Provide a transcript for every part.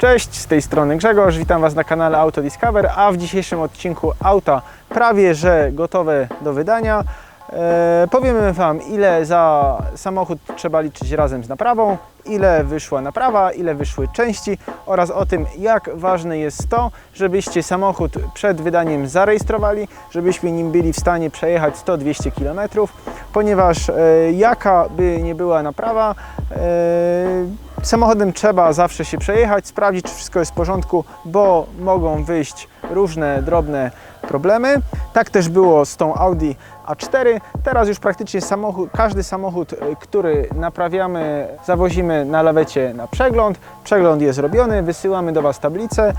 Cześć, z tej strony Grzegorz, witam Was na kanale Auto Discover, a w dzisiejszym odcinku auta prawie że gotowe do wydania. E, powiemy Wam ile za samochód trzeba liczyć razem z naprawą, ile wyszła naprawa, ile wyszły części oraz o tym jak ważne jest to, żebyście samochód przed wydaniem zarejestrowali, żebyśmy nim byli w stanie przejechać 100-200 km, ponieważ e, jaka by nie była naprawa, e, Samochodem trzeba zawsze się przejechać, sprawdzić, czy wszystko jest w porządku, bo mogą wyjść różne drobne problemy. Tak też było z tą Audi A4. Teraz już praktycznie samochód, każdy samochód, y, który naprawiamy, zawozimy na lawecie na przegląd. Przegląd jest robiony, wysyłamy do Was tablicę,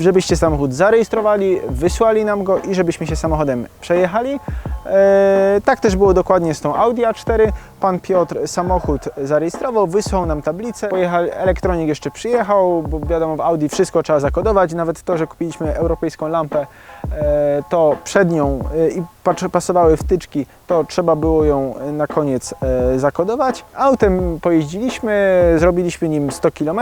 żebyście samochód zarejestrowali, wysłali nam go i żebyśmy się samochodem przejechali. E, tak też było dokładnie z tą Audi A4. Pan Piotr samochód zarejestrował, wysłał nam tablicę. Pojechał, elektronik jeszcze przyjechał, bo wiadomo w Audi wszystko trzeba zakodować. Nawet to, że kupiliśmy europejską lampę, e, to przed nią e, i pasowały wtyczki, to trzeba było ją e, na koniec e, zakodować. Autem pojeździliśmy, zrobiliśmy nim 100 km,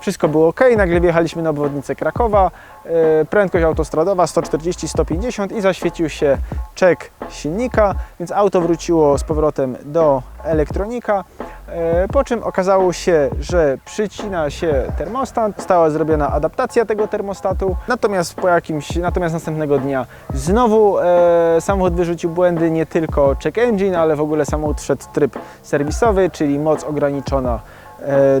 wszystko było ok. Nagle wjechaliśmy na obwodnicę Krakowa, e, prędkość autostradowa 140-150 i zaświecił się czek silnika, więc auto wróciło z powrotem do elektronika. E, Po czym okazało się, że przycina się termostat, została zrobiona adaptacja tego termostatu. Natomiast po jakimś, natomiast następnego dnia znowu e, samochód wyrzucił błędy, nie tylko check engine, ale w ogóle samochód wszedł w tryb serwisowy, czyli moc ograniczona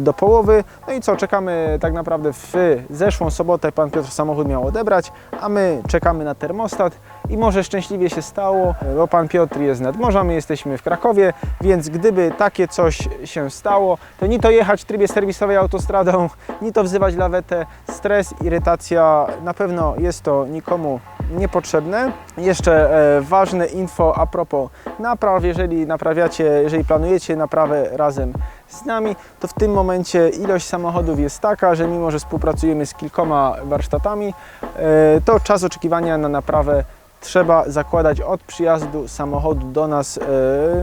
do połowy. No i co, czekamy tak naprawdę w zeszłą sobotę pan Piotr samochód miał odebrać, a my czekamy na termostat i może szczęśliwie się stało, bo pan Piotr jest nad morza, my jesteśmy w Krakowie, więc gdyby takie coś się stało, to ni to jechać w trybie serwisowej autostradą, ni to wzywać lawetę, stres, irytacja, na pewno jest to nikomu niepotrzebne. Jeszcze e, ważne info a propos napraw, jeżeli naprawiacie, jeżeli planujecie naprawę razem z nami, to w tym momencie ilość samochodów jest taka, że mimo, że współpracujemy z kilkoma warsztatami, e, to czas oczekiwania na naprawę trzeba zakładać od przyjazdu samochodu do nas e,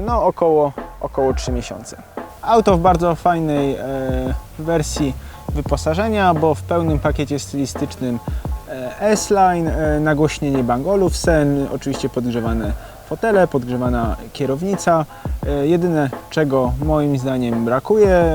no, około, około 3 miesiące. Auto w bardzo fajnej e, wersji wyposażenia, bo w pełnym pakiecie stylistycznym S-Line, nagłośnienie bangolów, sen, oczywiście podgrzewane fotele, podgrzewana kierownica. E, Jedyne czego moim zdaniem brakuje,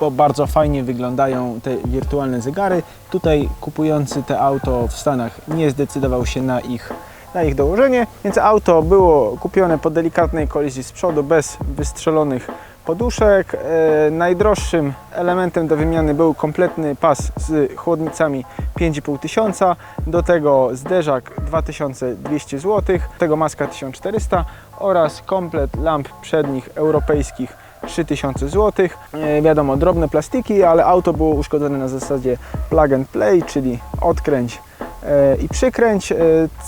bo bardzo fajnie wyglądają te wirtualne zegary. Tutaj kupujący te auto w Stanach nie zdecydował się na ich na ich dołożenie, więc auto było kupione po delikatnej kolizji z przodu, bez wystrzelonych poduszek. E, najdroższym elementem do wymiany był kompletny pas z chłodnicami 5,5 tysiąca, do tego zderzak 2200 zł, tego maska 1400 oraz komplet lamp przednich europejskich 3000 zł. E, wiadomo, drobne plastiki, ale auto było uszkodzone na zasadzie plug and play, czyli odkręć e, i przykręć.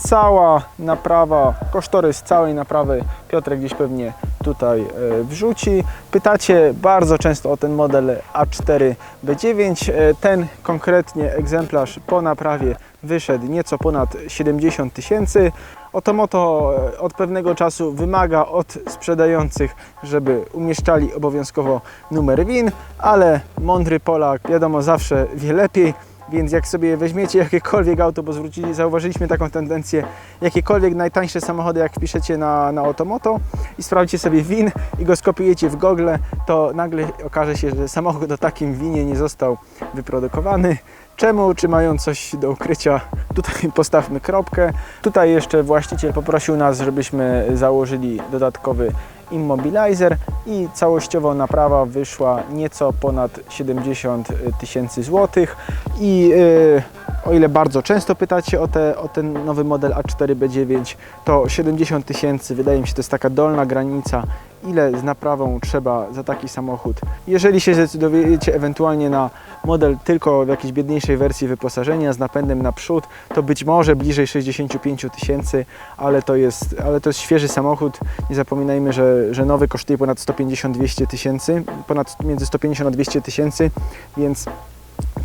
Cała naprawa, kosztorys całej naprawy Piotrek gdzieś pewnie tutaj e, wrzuci. Pytacie bardzo często o ten model A4 B9. E, Ten konkretnie egzemplarz po naprawie wyszedł nieco ponad 70 tysięcy. Otomoto e, od pewnego czasu wymaga od sprzedających, żeby umieszczali obowiązkowo numer WIN, ale mądry Polak wiadomo zawsze wie lepiej. Więc jak sobie weźmiecie jakiekolwiek auto, bo zwrócili, zauważyliśmy taką tendencję, jakiekolwiek najtańsze samochody, jak wpiszecie na, na Otomoto i sprawdzicie sobie WIN i go skopiujecie w Google, to nagle okaże się, że samochód o takim winie nie został wyprodukowany. Czemu? Czy mają coś do ukrycia? Tutaj postawmy kropkę. Tutaj jeszcze właściciel poprosił nas, żebyśmy założyli dodatkowy immobilizer i całościowo naprawa wyszła nieco ponad 70 tysięcy złotych i yy, o ile bardzo często pytacie o, te, o ten nowy model A4B9, to 70 tysięcy wydaje mi się to jest taka dolna granica, ile z naprawą trzeba za taki samochód. Jeżeli się zdecydujecie ewentualnie na model tylko w jakiejś biedniejszej wersji wyposażenia z napędem na przód, to być może bliżej 65 tysięcy, ale to jest, ale to jest świeży samochód. Nie zapominajmy, że, że nowy kosztuje ponad 150-200 tysięcy, ponad między 150 a 200 tysięcy, więc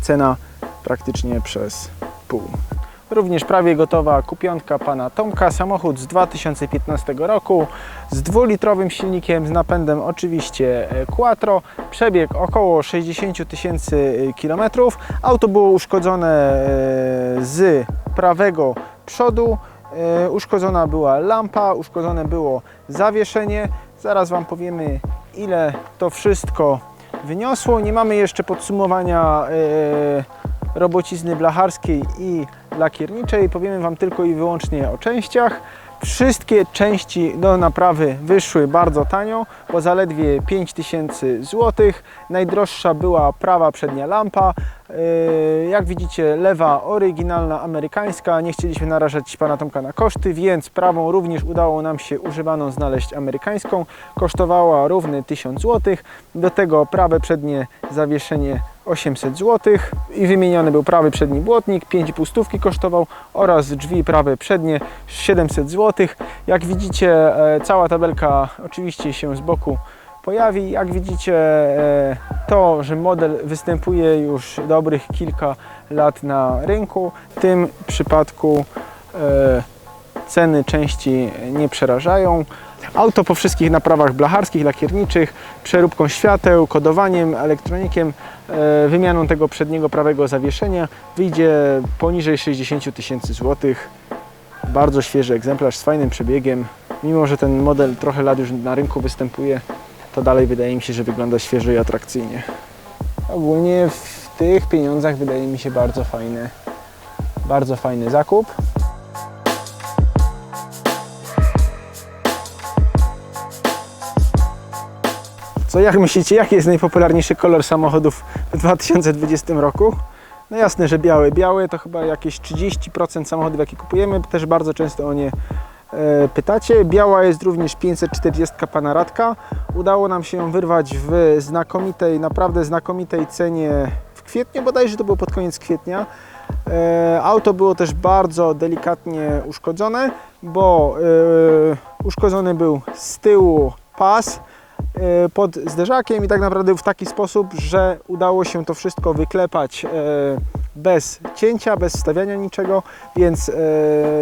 cena praktycznie przez pół. Również prawie gotowa kupionka pana Tomka. Samochód z 2015 roku z dwulitrowym silnikiem z napędem oczywiście e, Quattro. Przebieg około 60 tysięcy kilometrów. Auto było uszkodzone e, z prawego przodu. E, Uszkodzona była lampa, uszkodzone było zawieszenie. Zaraz Wam powiemy ile to wszystko wyniosło. Nie mamy jeszcze podsumowania e, robocizny blacharskiej i lakierniczej. Powiemy Wam tylko i wyłącznie o częściach. Wszystkie części do naprawy wyszły bardzo tanio, bo zaledwie 5000 zł. Najdroższa była prawa przednia lampa. Yy, Jak widzicie, lewa oryginalna amerykańska. Nie chcieliśmy narażać pana Tomka na koszty, więc prawą również udało nam się używaną znaleźć amerykańską. Kosztowała równy 1000 zł. Do tego prawe przednie zawieszenie 800 zł i wymieniony był prawy przedni błotnik, 5,5 stówki kosztował oraz drzwi prawe przednie 700 zł. Jak widzicie, e, cała tabelka oczywiście się z boku pojawi. Jak widzicie, e, to, że model występuje już dobrych kilka lat na rynku, w tym przypadku e, ceny części nie przerażają. Auto po wszystkich naprawach blacharskich, lakierniczych, przeróbką świateł, kodowaniem, elektronikiem, e, wymianą tego przedniego prawego zawieszenia wyjdzie poniżej 60 tysięcy złotych. Bardzo świeży egzemplarz z fajnym przebiegiem. Mimo, że ten model trochę lat już na rynku występuje, to dalej wydaje mi się, że wygląda świeżo i atrakcyjnie. Ogólnie w tych pieniądzach wydaje mi się bardzo fajny, bardzo fajny zakup. Co jak myślicie, jaki jest najpopularniejszy kolor samochodów w 2020 roku? No jasne, że biały. Biały to chyba jakieś 30% samochodów, jakie kupujemy. Też bardzo często o nie e, pytacie. Biała jest również 540 pana Radka. Udało nam się ją wyrwać w znakomitej, naprawdę znakomitej cenie w kwietniu, bodajże to było pod koniec kwietnia. E, Auto było też bardzo delikatnie uszkodzone, bo e, uszkodzony był z tyłu pas pod zderzakiem i tak naprawdę w taki sposób, że udało się to wszystko wyklepać e, bez cięcia, bez stawiania niczego, więc e,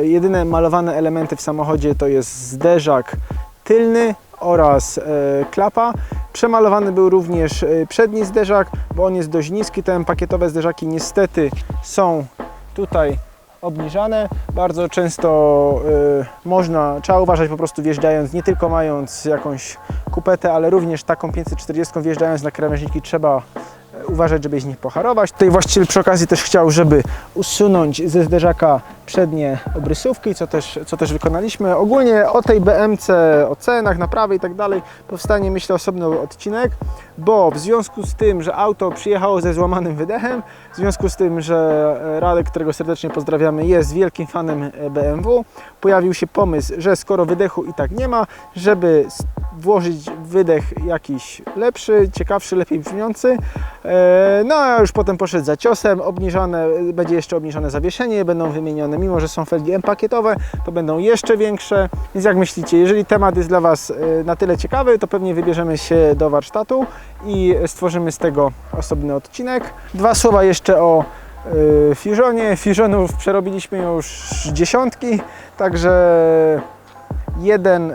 jedyne malowane elementy w samochodzie to jest zderzak tylny oraz e, klapa. Przemalowany był również e, przedni zderzak, bo on jest dość niski. Te pakietowe zderzaki niestety są tutaj obniżane. Bardzo często y, można, trzeba uważać po prostu wjeżdżając, nie tylko mając jakąś kupetę, ale również taką 540 wjeżdżając na krawężniki trzeba uważać, żeby z nich poharować. Tutaj właściciel przy okazji też chciał, żeby usunąć ze zderzaka przednie obrysówki, co też, co też wykonaliśmy. Ogólnie o tej BMC, o cenach, naprawy i tak dalej powstanie myślę osobny odcinek, bo w związku z tym, że auto przyjechało ze złamanym wydechem, w związku z tym, że Radek, którego serdecznie pozdrawiamy, jest wielkim fanem BMW, pojawił się pomysł, że skoro wydechu i tak nie ma, żeby włożyć wydech jakiś lepszy, ciekawszy, lepiej brzmiący. E, No a już potem poszedł za ciosem, obniżone, będzie jeszcze obniżone zawieszenie, będą wymienione, mimo że są felgi M-pakietowe, to będą jeszcze większe. Więc jak myślicie, jeżeli temat jest dla Was e, na tyle ciekawy, to pewnie wybierzemy się do warsztatu i stworzymy z tego osobny odcinek. Dwa słowa jeszcze o e, Fusionie. Fusionów przerobiliśmy już dziesiątki, także jeden e,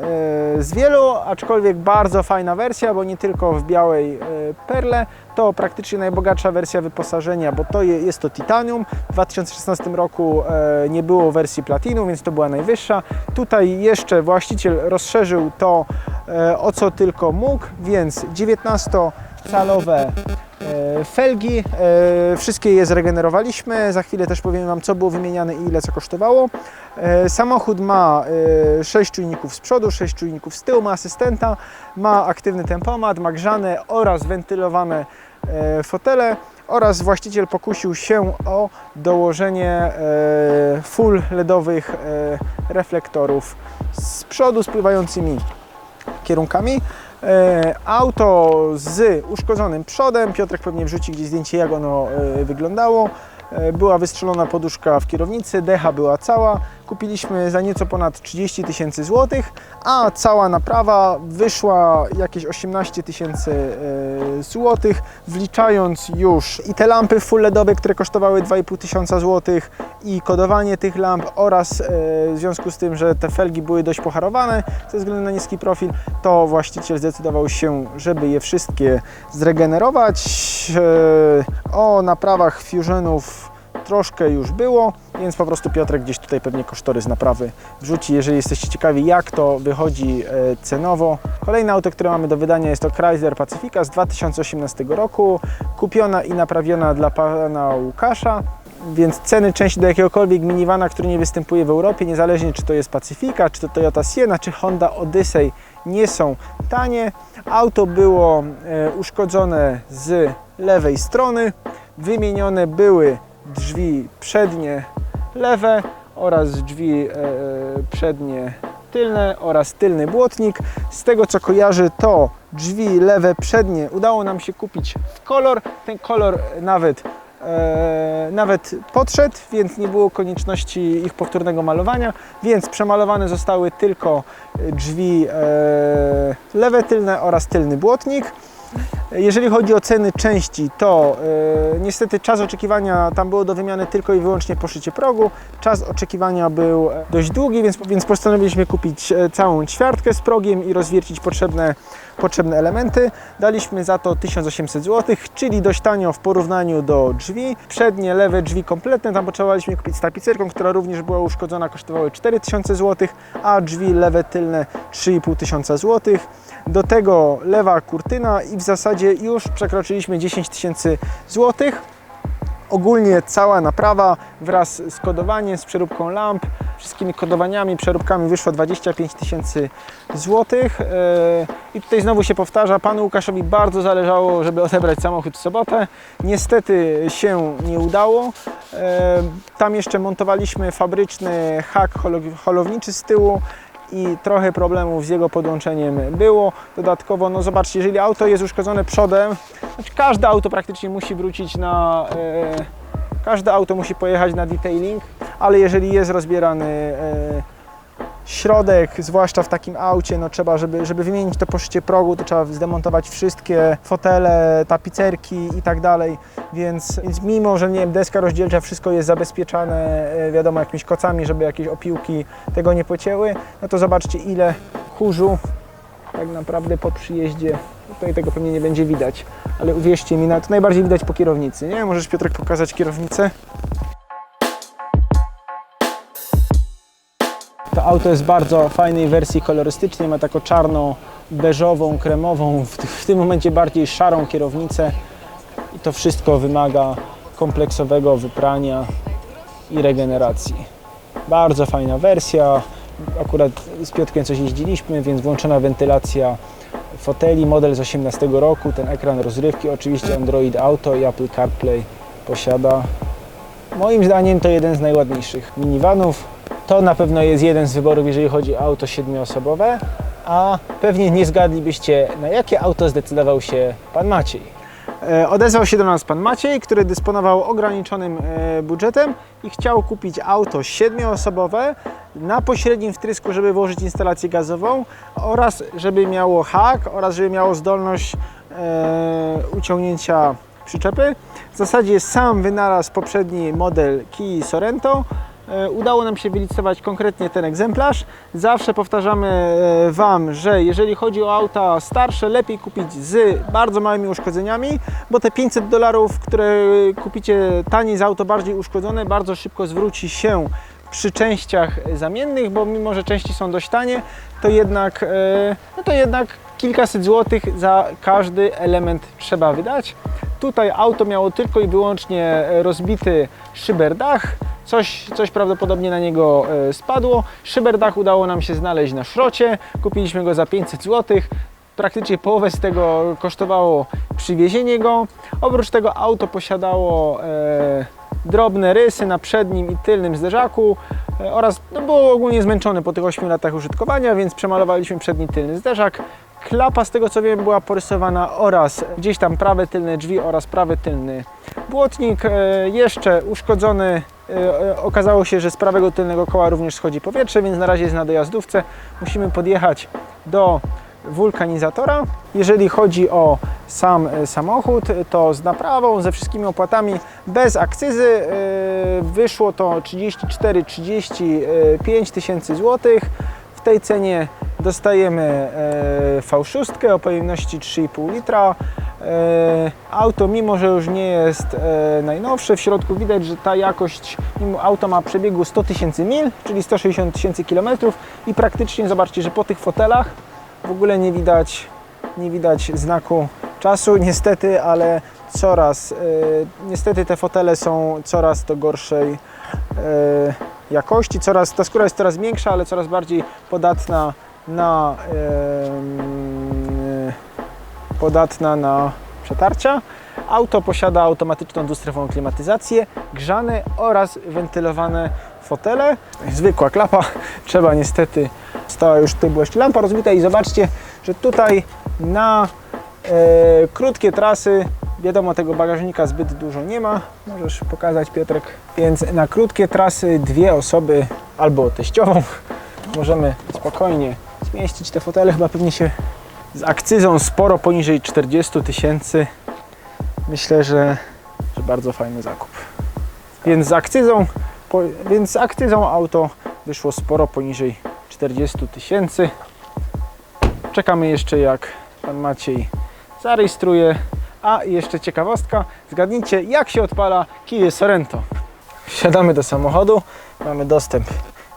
z wielu, aczkolwiek bardzo fajna wersja, bo nie tylko w białej e, perle, to praktycznie najbogatsza wersja wyposażenia, bo to je, jest to titanium. W 2016 roku e, nie było wersji platinum, więc to była najwyższa. Tutaj jeszcze właściciel rozszerzył to o co tylko mógł, więc 19-calowe e, felgi. E, Wszystkie je zregenerowaliśmy. Za chwilę też powiem Wam, co było wymieniane i ile co kosztowało. E, Samochód ma 6 czujników z przodu, 6 czujników z tyłu, ma asystenta, ma aktywny tempomat, ma grzane oraz wentylowane e, fotele oraz właściciel pokusił się o dołożenie e, full LEDowych e, reflektorów z przodu z pływającymi kierunkami. E, Auto z uszkodzonym przodem. Piotrek pewnie wrzuci gdzieś zdjęcie, jak ono e, wyglądało. E, Była wystrzelona poduszka w kierownicy, decha była cała. Kupiliśmy za nieco ponad 30 tysięcy złotych, a cała naprawa wyszła jakieś 18 tysięcy e, złotych, wliczając już i te lampy full LEDowe, które kosztowały 2,5 tysiąca złotych i kodowanie tych lamp oraz e, w związku z tym, że te felgi były dość poharowane ze względu na niski profil, to właściciel zdecydował się, żeby je wszystkie zregenerować. E, O naprawach Fusionów troszkę już było, więc po prostu Piotrek gdzieś tutaj pewnie kosztorys naprawy wrzuci, jeżeli jesteście ciekawi jak to wychodzi e, cenowo. Kolejne auto, które mamy do wydania jest to Chrysler Pacifica z 2018 roku, kupiona i naprawiona dla pana Łukasza. Więc ceny części do jakiegokolwiek minivana, który nie występuje w Europie, niezależnie czy to jest Pacifica, czy to Toyota Sienna, czy Honda Odyssey, nie są tanie. Auto było e, uszkodzone z lewej strony, wymienione były drzwi przednie lewe oraz drzwi e, przednie tylne oraz tylny błotnik. Z tego co kojarzy to drzwi lewe przednie udało nam się kupić w kolor. Ten kolor nawet e, nawet podszedł, więc nie było konieczności ich powtórnego malowania, więc przemalowane zostały tylko drzwi e, lewe tylne oraz tylny błotnik. Jeżeli chodzi o ceny części, to e, niestety czas oczekiwania tam było do wymiany tylko i wyłącznie poszycie progu. Czas oczekiwania był e, dość długi, więc, więc postanowiliśmy kupić e, całą ćwiartkę z progiem i rozwiercić potrzebne, potrzebne elementy. Daliśmy za to 1800 zł, czyli dość tanio w porównaniu do drzwi. Przednie, lewe drzwi kompletne, tam potrzebowaliśmy kupić z tapicerką, która również była uszkodzona, kosztowały 4000 zł, a drzwi lewe tylne 3500 zł. Do tego lewa kurtyna i w zasadzie już przekroczyliśmy 10 tysięcy złotych. Ogólnie cała naprawa wraz z kodowaniem, z przeróbką lamp, wszystkimi kodowaniami, przeróbkami wyszło 25 tysięcy złotych. Yy, I tutaj znowu się powtarza, panu Łukaszowi bardzo zależało, żeby odebrać samochód w sobotę. Niestety się nie udało. Yy, Tam jeszcze montowaliśmy fabryczny hak holo- holowniczy z tyłu i trochę problemów z jego podłączeniem było. Dodatkowo, no zobaczcie, jeżeli auto jest uszkodzone przodem, znaczy każde auto praktycznie musi wrócić na... E, każde auto musi pojechać na detailing, ale jeżeli jest rozbierany e, środek, zwłaszcza w takim aucie, no trzeba, żeby, żeby wymienić to poszycie progu, to trzeba zdemontować wszystkie fotele, tapicerki i tak dalej, więc, więc mimo, że nie wiem, deska rozdzielcza, wszystko jest zabezpieczane, e, wiadomo, jakimiś kocami, żeby jakieś opiłki tego nie pocięły, no to zobaczcie ile kurzu tak naprawdę po przyjeździe, tutaj tego pewnie nie będzie widać, ale uwierzcie mi, no, to najbardziej widać po kierownicy, nie? Możesz Piotrek pokazać kierownicę? Auto jest bardzo fajnej wersji kolorystycznej, ma taką czarną, beżową, kremową, w, w tym momencie bardziej szarą kierownicę i to wszystko wymaga kompleksowego wyprania i regeneracji. Bardzo fajna wersja, akurat z Piotrkiem coś jeździliśmy, więc włączona wentylacja foteli, model z 18 roku, ten ekran rozrywki, oczywiście Android Auto i Apple CarPlay posiada. Moim zdaniem to jeden z najładniejszych minivanów. To na pewno jest jeden z wyborów, jeżeli chodzi o auto siedmioosobowe, a pewnie nie zgadlibyście, na jakie auto zdecydował się Pan Maciej. E, Odezwał się do nas Pan Maciej, który dysponował ograniczonym e, budżetem i chciał kupić auto siedmioosobowe na pośrednim wtrysku, żeby włożyć instalację gazową oraz żeby miało hak oraz żeby miało zdolność e, uciągnięcia przyczepy. W zasadzie sam wynalazł poprzedni model Kia Sorento. E, Udało nam się wylicytować konkretnie ten egzemplarz. Zawsze powtarzamy e, Wam, że jeżeli chodzi o auta starsze, lepiej kupić z bardzo małymi uszkodzeniami, bo te 500 dolarów, które kupicie taniej za auto bardziej uszkodzone, bardzo szybko zwróci się przy częściach zamiennych, bo mimo, że części są dość tanie, to jednak, e, no to jednak kilkaset złotych za każdy element trzeba wydać. Tutaj auto miało tylko i wyłącznie rozbity szyberdach, coś, coś prawdopodobnie na niego e, spadło. Szyberdach udało nam się znaleźć na szrocie, kupiliśmy go za 500 zł. Praktycznie połowę z tego kosztowało przywiezienie go. Oprócz tego auto posiadało e, drobne rysy na przednim i tylnym zderzaku e, oraz no, było ogólnie zmęczone po tych 8 latach użytkowania, więc przemalowaliśmy przedni tylny zderzak. Klapa z tego co wiem była porysowana oraz gdzieś tam prawe tylne drzwi oraz prawy tylny błotnik. E, Jeszcze uszkodzony. e, e, Okazało się, że z prawego tylnego koła również schodzi powietrze, więc na razie jest na dojazdówce. Musimy podjechać do wulkanizatora. Jeżeli chodzi o sam samochód, to z naprawą, ze wszystkimi opłatami, bez akcyzy wyszło to 34-35 tysięcy złotych. W tej cenie dostajemy e, V6 o pojemności 3,5 litra. E, Auto, mimo że już nie jest e, najnowsze, w środku widać, że ta jakość, mimo auto ma przebiegu 100 tysięcy mil, czyli 160 tysięcy kilometrów i praktycznie zobaczcie, że po tych fotelach w ogóle nie widać, nie widać znaku czasu, niestety, ale coraz, e, niestety te fotele są coraz do gorszej e, jakości, coraz, ta skóra jest coraz większa, ale coraz bardziej podatna na podatna na przetarcia. Auto posiada automatyczną dwustrefową klimatyzację, grzane oraz wentylowane fotele. Zwykła klapa, trzeba niestety, stała już jeszcze lampa rozbita i zobaczcie, że tutaj na e, krótkie trasy, wiadomo tego bagażnika zbyt dużo nie ma, możesz pokazać Piotrek, więc na krótkie trasy dwie osoby albo teściową możemy spokojnie zmieścić te fotele, chyba pewnie się z akcyzą sporo poniżej 40 tysięcy. Myślę, że, że bardzo fajny zakup. Więc z akcyzą, po, więc z akcyzą auto wyszło sporo poniżej 40 tysięcy. Czekamy jeszcze jak pan Maciej zarejestruje. A jeszcze ciekawostka, zgadnijcie jak się odpala Kia Sorento. Wsiadamy do samochodu, mamy dostęp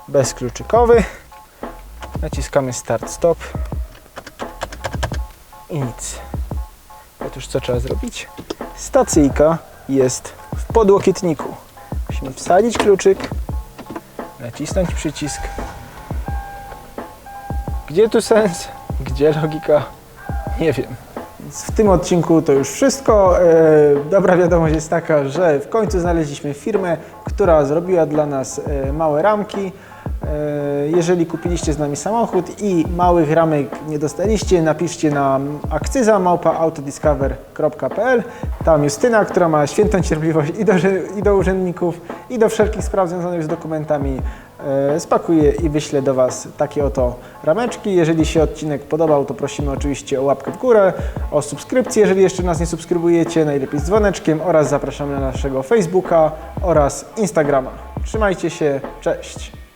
bezkluczykowy. Naciskamy start stop i nic. Otóż co trzeba zrobić? Stacyjka jest w podłokietniku. Musimy wsadzić kluczyk, nacisnąć przycisk. Gdzie tu sens? Gdzie logika? Nie wiem. Więc w tym odcinku to już wszystko. E, Dobra wiadomość jest taka, że w końcu znaleźliśmy firmę, która zrobiła dla nas e, małe ramki. E, Jeżeli kupiliście z nami samochód i małych ramek nie dostaliście, napiszcie na akcyza małpa autodiscover.pl. Tam Justyna, która ma świętą cierpliwość i do, i do urzędników, i do wszelkich spraw związanych z dokumentami, e, spakuje i wyśle do Was takie oto rameczki. Jeżeli się odcinek podobał, to prosimy oczywiście o łapkę w górę, o subskrypcję, jeżeli jeszcze nas nie subskrybujecie, najlepiej z dzwoneczkiem oraz zapraszamy na naszego Facebooka oraz Instagrama. Trzymajcie się, cześć!